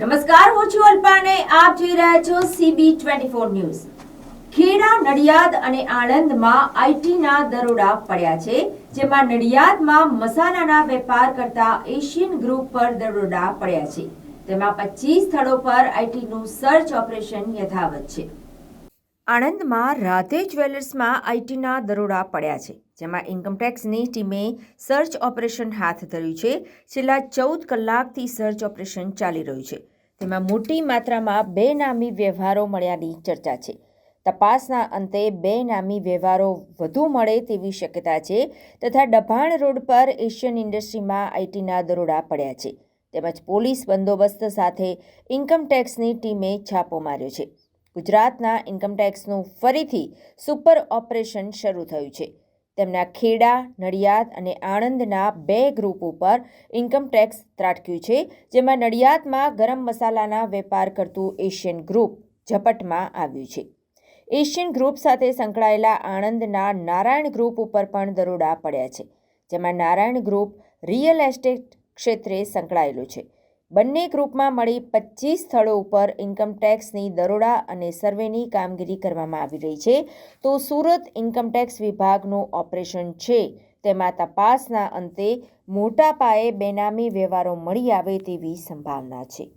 નમસ્કાર, હું છું અલ્પાને. આપ જોઈ રહ્યા છો CB twenty four news. Kheda, Nadiad અને આણંદમાં આઈટીના દરોડા પડ્યા છે, જેમાં નડિયાદમાં મસાલાના વેપાર કરતા એશિયન ગ્રુપ પર દરોડા પડ્યા છે. તેમાં પચીસ સ્થળો પર આઈટીનું સર્ચ ઓપરેશન યથાવત છે. આણંદમાં રાધે જ્વેલર્સમાં આઈટીના દરોડા પડ્યા છે, જેમાં ઇન્કમટેક્સની ટીમે સર્ચ ઓપરેશન હાથ ધર્યું છે. છેલ્લા ચૌદ કલાકથી સર્ચ ઓપરેશન ચાલી રહ્યું છે. તેમાં મોટી માત્રામાં બે નામી વ્યવહારો મળ્યાની ચર્ચા છે. તપાસના અંતે બે નામી વ્યવહારો વધુ મળે તેવી શક્યતા છે તથા ડભાણ રોડ પર એશિયન ઇન્ડસ્ટ્રીમાં આઈટીના દરોડા પડ્યા છે. તેમજ પોલીસ બંદોબસ્ત સાથે ઇન્કમટેક્સની ટીમે છાપો માર્યો છે. ગુજરાતના ઇન્કમટેક્સનું ફરીથી સુપર ઓપરેશન શરૂ થયું છે. તેમના ખેડા, નડિયાદ અને આણંદના બે ગ્રુપ ઉપર ઇન્કમટેક્સ ત્રાટક્યું છે, જેમાં નડિયાદમાં ગરમ મસાલાના વેપાર કરતું એશિયન ગ્રુપ ઝપટમાં આવ્યું છે. એશિયન ગ્રુપ સાથે સંકળાયેલા આણંદના નારાયણ ગ્રુપ ઉપર પણ દરોડા પડ્યા છે, જેમાં નારાયણ ગ્રુપ રિયલ એસ્ટેટ ક્ષેત્રે સંકળાયેલું છે. બંને ગ્રુપમાં મળી પચીસ સ્થળો ઉપર ઇન્કમટેક્સની દરોડા અને સર્વેની કામગીરી કરવામાં આવી રહી છે. તો સુરત ઇન્કમટેક્સ વિભાગનું ઓપરેશન છે. તેમાં તપાસના અંતે મોટા પાયે બેનામી વ્યવહારો મળી આવે તેવી સંભાવના છે.